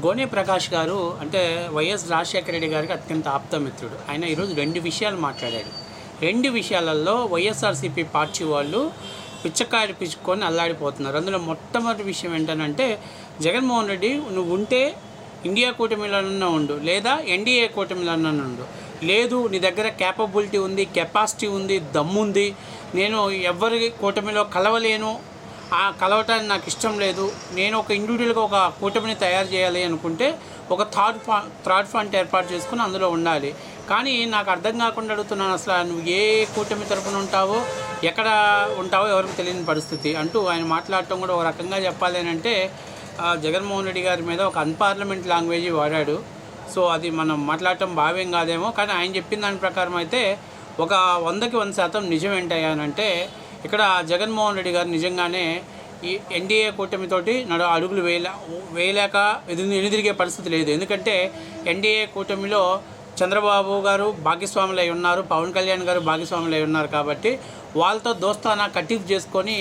గోనే ప్రకాష్ గారు అంటే వైఎస్ రాజశేఖర రెడ్డి గారికి అత్యంత ఆప్తమిత్రుడు. ఆయన ఈరోజు రెండు విషయాలు మాట్లాడాడు. రెండు విషయాలలో వైఎస్ఆర్సీపీ పార్టీ వాళ్ళు పిచ్చకాయలు పిచ్చుకొని అల్లాడిపోతున్నారు. అందులో మొట్టమొదటి విషయం ఏంటంటే జగన్మోహన్ రెడ్డి నువ్వు ఉంటే ఇండియా కూటమిలోనన్నా ఉండు లేదా ఎన్డీఏ కూటమిలోనన్నా ఉండు. లేదు నీ దగ్గర క్యాపబిలిటీ ఉంది కెపాసిటీ ఉంది దమ్ముంది. నేను ఎవరి కూటమిలో కలవలేను కలవటానికి నాకు ఇష్టం లేదు. నేను ఒక ఇండివిజువల్గా ఒక కూటమిని తయారు చేయాలి అనుకుంటే ఒక థర్డ్ ఫా థర్డ్ ఫ్రంట్ ఏర్పాటు చేసుకుని అందులో ఉండాలి. కానీ నాకు అర్థం కాకుండా అడుగుతున్నాను అసలు నువ్వు ఏ కూటమి తరపున ఉంటావో ఎక్కడ ఉంటావో ఎవరికి తెలియని పరిస్థితి అంటూ ఆయన మాట్లాడటం కూడా ఒక రకంగా చెప్పాలి అని అంటే జగన్మోహన్ రెడ్డి గారి మీద ఒక అన్పార్లమెంట్ లాంగ్వేజ్ వాడాడు. సో అది మనం మాట్లాడటం భావ్యం కాదేమో కానీ ఆయన చెప్పిన దాని ప్రకారం అయితే ఒక వందకి వంద శాతం నిజం ఏంటయ్యానంటే ఇక్కడ జగన్మోహన్ రెడ్డి గారు నిజంగానే ఈ ఎన్డీఏ కూటమితోటి నడు అడుగులు వేయలే వేయలేక ఎదురు ఎదురిగే పరిస్థితి లేదు. ఎందుకంటే ఎన్డీఏ కూటమిలో చంద్రబాబు గారు భాగస్వాములై ఉన్నారు పవన్ కళ్యాణ్ గారు భాగస్వాములై ఉన్నారు కాబట్టి వాళ్ళతో దోస్తానా కట్టిఫ్ చేసుకొని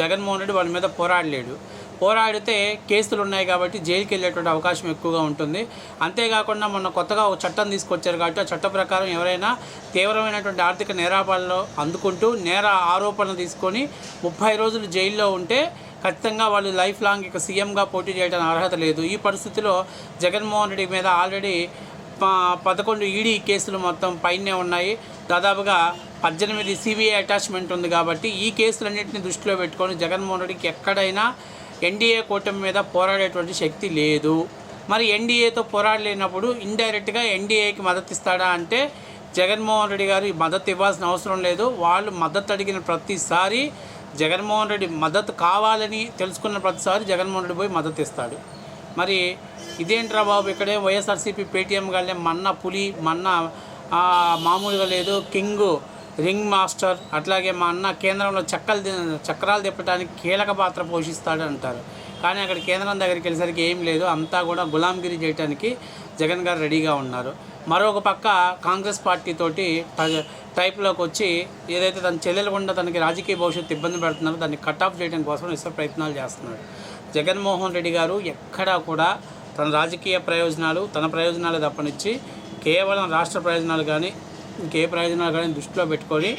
జగన్మోహన్ రెడ్డి వాళ్ళ మీద పోరాడలేడు. పోరాడితే కేసులు ఉన్నాయి కాబట్టి జైలుకి వెళ్ళేటువంటి అవకాశం ఎక్కువగా ఉంటుంది. అంతేకాకుండా మొన్న కొత్తగా ఒక చట్టం తీసుకొచ్చారు కాబట్టి ఆ చట్ట ప్రకారం ఎవరైనా తీవ్రమైనటువంటి ఆర్థిక నేరాపాలలో అందుకుంటూ నేర ఆరోపణలు తీసుకొని ముప్పై రోజులు జైల్లో ఉంటే ఖచ్చితంగా వాళ్ళు లైఫ్ లాంగ్ ఇక సీఎంగా పోటీ చేయడానికి అర్హత లేదు. ఈ పరిస్థితిలో జగన్మోహన్ రెడ్డి మీద ఆల్రెడీ పదకొండు ఈడీ కేసులు మొత్తం పైనే ఉన్నాయి. దాదాపుగా పద్దెనిమిది సిబిఐ అటాచ్మెంట్ ఉంది కాబట్టి ఈ కేసులన్నింటినీ దృష్టిలో పెట్టుకొని జగన్మోహన్ రెడ్డికి ఎక్కడైనా ఎన్డీఏ కూటమి మీద పోరాడేటువంటి శక్తి లేదు. మరి ఎన్డీఏతో పోరాడలేనప్పుడు ఇండైరెక్ట్గా ఎన్డీఏకి మద్దతు ఇస్తాడా అంటే జగన్మోహన్ రెడ్డి గారు మద్దతు ఇవ్వాల్సిన అవసరం లేదు. వాళ్ళు మద్దతు అడిగిన ప్రతిసారి జగన్మోహన్ రెడ్డి మద్దతు కావాలని తెలుసుకున్న ప్రతిసారి జగన్మోహన్ రెడ్డి పోయి మద్దతు ఇస్తాడు. మరి ఇదేంట్రా బాబు ఇక్కడే వైఎస్ఆర్సీపీ పేటీఎం గానే మన్న పులి మన్న మామూలుగా లేదు కింగ్ రింగ్ మాస్టర్ అట్లాగే మా అన్న కేంద్రంలో చక్కలు చక్రాలు తిప్పడానికి కీలక పాత్ర పోషిస్తాడు అంటారు కానీ అక్కడ కేంద్రం దగ్గరికి వెళ్ళేసరికి ఏం లేదు అంతా కూడా గులాంగిరి చేయడానికి జగన్ గారు రెడీగా ఉన్నారు. మరొక పక్క కాంగ్రెస్ పార్టీ తోటి టైప్లోకి వచ్చి ఏదైతే తన చెల్లెలకుండా తనకి రాజకీయ భవిష్యత్తు ఇబ్బంది పెడుతున్నారో దాన్ని కట్ ఆఫ్ చేయడం కోసం ఇష్ట ప్రయత్నాలు చేస్తున్నాడు జగన్మోహన్ రెడ్డి గారు ఎక్కడా కూడా తన రాజకీయ ప్రయోజనాలు తన ప్రయోజనాలు తప్పనిచ్చి కేవలం రాష్ట్ర ప్రయోజనాలు కానీ ఇంకే ప్రయోజనాలు కానీ దృష్టిలో పెట్టుకొని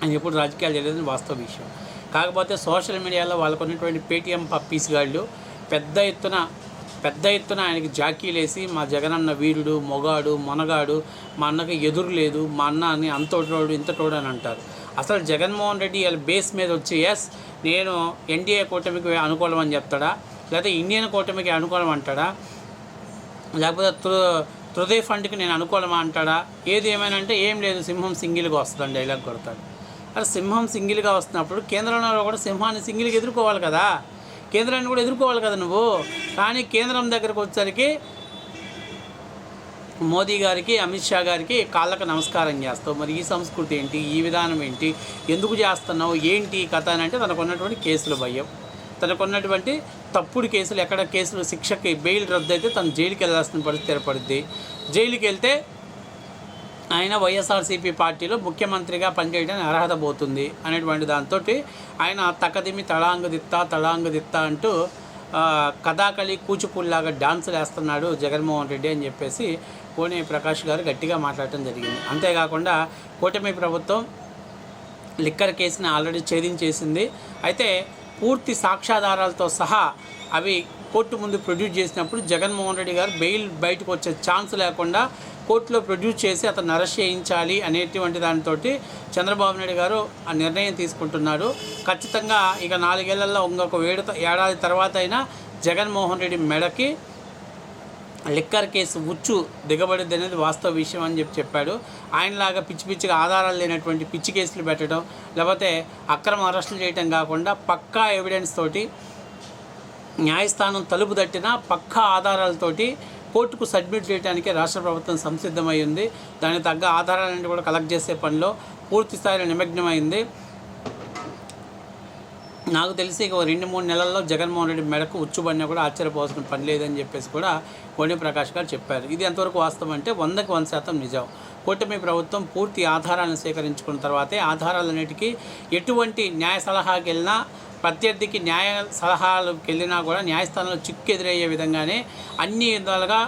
ఆయన ఎప్పుడు రాజకీయాలు చేయలేదని వాస్తవ విషయం. కాకపోతే సోషల్ మీడియాలో వాళ్ళకు ఉన్నటువంటి పేటీఎం పప్పీస్ గాళ్ళు పెద్ద ఎత్తున పెద్ద ఎత్తున ఆయనకి జాకీలేసి మా జగనన్న వీరుడు మొగాడు మొనగాడు మా అన్నకి ఎదురు లేదు మా అన్న అని అంతటోడు ఇంతటోడు అని అంటారు. అసలు జగన్మోహన్ రెడ్డి వాళ్ళ బేస్ మీద వచ్చి ఎస్ నేను ఎన్డీఏ కూటమికి అనుకూలం అని చెప్తాడా? లేకపోతే ఇండియన్ కూటమికి అనుకూలం అంటాడా? లేకపోతే హృదయ ఫండ్కి నేను అనుకూలమా అంటాడా? ఏది ఏమైనా అంటే ఏం లేదు సింహం సింగిల్గా వస్తుందని డైలాగ్ కొడతాడు. అలా సింహం సింగిల్గా వస్తున్నప్పుడు కేంద్రంలో కూడా సింహాన్ని సింగిల్గా ఎదుర్కోవాలి కదా? కేంద్రాన్ని కూడా ఎదుర్కోవాలి కదా నువ్వు? కానీ కేంద్రం దగ్గరకు వచ్చేసరికి మోదీ గారికి అమిత్ షా గారికి కాళ్ళకు నమస్కారం చేస్తావు. మరి ఈ సంస్కృతి ఏంటి? ఈ విధానం ఏంటి? ఎందుకు చేస్తున్నావు? ఏంటి ఈ కథ అని అంటే తనకున్నటువంటి కేసులు భయం. తనకున్నటువంటి తప్పుడు కేసులు ఎక్కడ కేసులు శిక్షకి బెయిల్ రద్దు అయితే తను జైలుకి వెళ్ళాల్సిన పరిస్థితి ఏర్పడుద్ది. జైలుకి వెళ్తే ఆయన వైఎస్ఆర్సీపీ పార్టీలో ముఖ్యమంత్రిగా పనిచేయడానికి అర్హత పోతుంది అనేటువంటి దాంతో ఆయన తకదిమి తళాంగ దిత్తా అంటూ కథాకళి కూచిపూడిలాగా డాన్సులు వేస్తున్నాడు జగన్మోహన్ రెడ్డి అని చెప్పేసి కోనే ప్రకాష్ గారు గట్టిగా మాట్లాడటం జరిగింది. అంతేకాకుండా కూటమి ప్రభుత్వం లిక్కర్ కేసుని ఆల్రెడీ ఛేదించేసింది. అయితే పూర్తి సాక్ష్యాధారాలతో సహా అవి కోర్టు ముందు ప్రొడ్యూస్ చేసినప్పుడు జగన్మోహన్ రెడ్డి గారు బెయిల్ బయటకు వచ్చే ఛాన్స్ లేకుండా కోర్టులో ప్రొడ్యూస్ చేసి అతను అరెస్ట్ చేయించాలి అనేటువంటి దానితో చంద్రబాబు నాయుడు గారు ఆ నిర్ణయం తీసుకుంటున్నారు ఖచ్చితంగా ఇక నాలుగేళ్ళలో ఇంకొక ఏడు ఏడాది తర్వాత అయినా జగన్మోహన్ రెడ్డి మెడకి లిక్కర్ కేసు ఉచ్చు దిగబడింది అనేది వాస్తవ విషయం అని చెప్పి చెప్పాడు. ఆయనలాగా పిచ్చి పిచ్చిగా ఆధారాలు లేనటువంటి పిచ్చి కేసులు పెట్టడం లేకపోతే అక్రమ అరెస్టులు చేయడం కాకుండా పక్కా ఎవిడెన్స్ తోటి న్యాయస్థానం తలుపు తట్టిన పక్కా ఆధారాలతోటి కోర్టుకు సబ్మిట్ చేయడానికి రాష్ట్ర ప్రభుత్వం సంసిద్ధమై ఉంది. దానికి తగ్గ ఆధారాలన్నీ కూడా కలెక్ట్ చేసే పనిలో పూర్తిస్థాయిలో నిమగ్నమైంది నాకు తెలిసి ఇక రెండు మూడు నెలల్లో జగన్మోహన్ రెడ్డి మెడకు ఉచ్చుబడినా కూడా ఆశ్చర్యపోవాల్సిన పని లేదని చెప్పేసి కూడా కోణి ప్రకాష్ గారు చెప్పారు. ఇది ఎంతవరకు వాస్తవం అంటే వందకు వంద శాతం నిజం. కూటమి ప్రభుత్వం పూర్తి ఆధారాలను సేకరించుకున్న తర్వాతే ఆధారాలన్నిటికీ ఎటువంటి న్యాయ సలహాకి వెళ్ళినా ప్రత్యర్థికి న్యాయ సలహాలకు వెళ్ళినా కూడా న్యాయస్థానంలో చిక్కు ఎదురయ్యే విధంగానే అన్ని విధాలుగా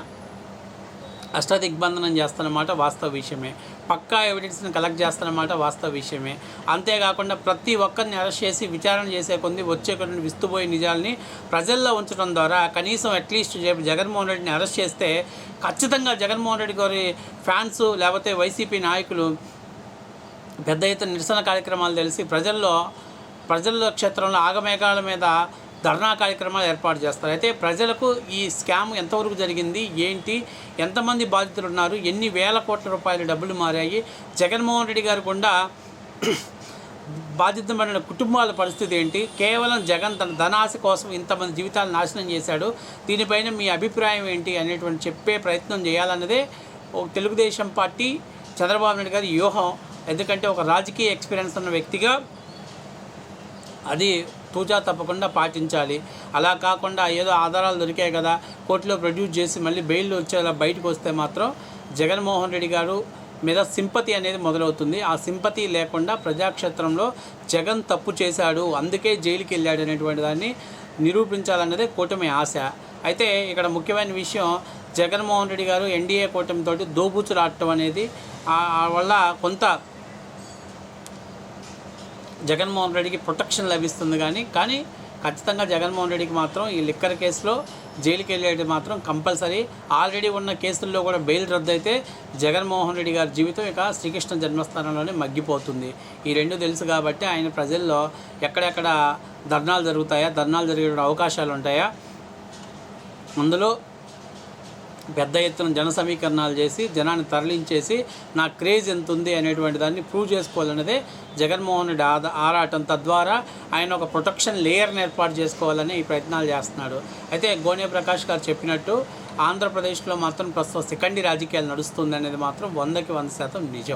అష్టదిగ్బంధనం చేస్తున్నమాట వాస్తవ విషయమే. పక్కా ఎవిడెన్స్ని కలెక్ట్ చేస్తున్నమాట వాస్తవ విషయమే. అంతేకాకుండా ప్రతి ఒక్కరిని అరెస్ట్ చేసి విచారణ చేసే కొన్ని వచ్చే కొన్ని విస్తుపోయే నిజాల్ని ప్రజల్లో ఉంచడం ద్వారా కనీసం అట్లీస్ట్ రేపు జగన్మోహన్ రెడ్డిని అరెస్ట్ చేస్తే ఖచ్చితంగా జగన్మోహన్ రెడ్డి గారి ఫ్యాన్స్ లేకపోతే వైసీపీ నాయకులు పెద్ద ఎత్తున నిరసన కార్యక్రమాలు తెలిసి ప్రజల్లో ప్రజల క్షేత్రంలో ఆగమేఘాల మీద ధర్నా కార్యక్రమాలు ఏర్పాటు చేస్తారు. అయితే ప్రజలకు ఈ స్కామ్ ఎంతవరకు జరిగింది? ఏంటి? ఎంతమంది బాధితులు ఉన్నారు ఎన్ని వేల కోట్ల రూపాయల డబ్బులు మారాయి? జగన్మోహన్ రెడ్డి గారు కూడా బాధితమైన కుటుంబాల పరిస్థితి ఏంటి? కేవలం జగన్ తన ధనాశ కోసం ఇంతమంది జీవితాలు నాశనం చేశాడు. దీనిపైన మీ అభిప్రాయం ఏంటి అనేటువంటి చెప్పే ప్రయత్నం చేయాలన్నదే ఒక తెలుగుదేశం పార్టీ చంద్రబాబు నాయుడు గారి వ్యూహం. ఎందుకంటే ఒక రాజకీయ ఎక్స్పీరియన్స్ ఉన్న వ్యక్తిగా అది తూచా తప్పకుండా పాటించాలి. అలా కాకుండా ఏదో ఆధారాలు దొరికాయి కదా కోర్టులో ప్రొడ్యూస్ చేసి మళ్ళీ బెయిల్ వచ్చేలా బయటకు వస్తే మాత్రం జగన్మోహన్ రెడ్డి గారు మీద సింపతి అనేది మొదలవుతుంది. ఆ సింపతి లేకుండా ప్రజాక్షేత్రంలో జగన్ తప్పు చేశాడు అందుకే జైలుకి వెళ్ళాడు అనేటువంటి దాన్ని నిరూపించాలన్నదే కూటమి ఆశ. అయితే ఇక్కడ ముఖ్యమైన విషయం జగన్మోహన్ రెడ్డి గారు ఎన్డీఏ కూటమితోటి దోబూచులాడటం అనేది ఆ వల్ల కొంత జగన్మోహన్ రెడ్డికి ప్రొటెక్షన్ లభిస్తుంది కానీ కానీ ఖచ్చితంగా జగన్మోహన్ రెడ్డికి మాత్రం ఈ లిక్కర్ కేసులో జైలుకి వెళ్ళేది మాత్రం కంపల్సరీ. ఆల్రెడీ ఉన్న కేసుల్లో కూడా బెయిల్ రద్దయితే జగన్మోహన్ రెడ్డి గారి జీవితం ఇక శ్రీకృష్ణ జన్మస్థానంలోనే మగ్గిపోతుంది. ఈ రెండు తెలుసు కాబట్టి ఆయన ప్రజల్లో ఎక్కడెక్కడ ధర్నాలు జరుగుతాయా ధర్నాలు జరిగే అవకాశాలు ఉంటాయా అందులో పెద్ద ఎత్తున జన సమీకరణాలు చేసి జనాన్ని తరలించేసి నా క్రేజ్ ఎంత ఉంది అనేటువంటి దాన్ని ప్రూవ్ చేసుకోవాలన్నదే జగన్మోహన్ రెడ్డి ఆరాటం. తద్వారా ఆయన ఒక ప్రొటెక్షన్ లేయర్ని ఏర్పాటు చేసుకోవాలని ఈ ప్రయత్నాలు చేస్తున్నాడు. అయితే గోనే ప్రకాష్ గారు చెప్పినట్టు ఆంధ్రప్రదేశ్లో మాత్రం ప్రస్తుతం సెకండరీ రాజకీయాలు నడుస్తుంది అనేది మాత్రం వందకి వంద శాతం నిజం.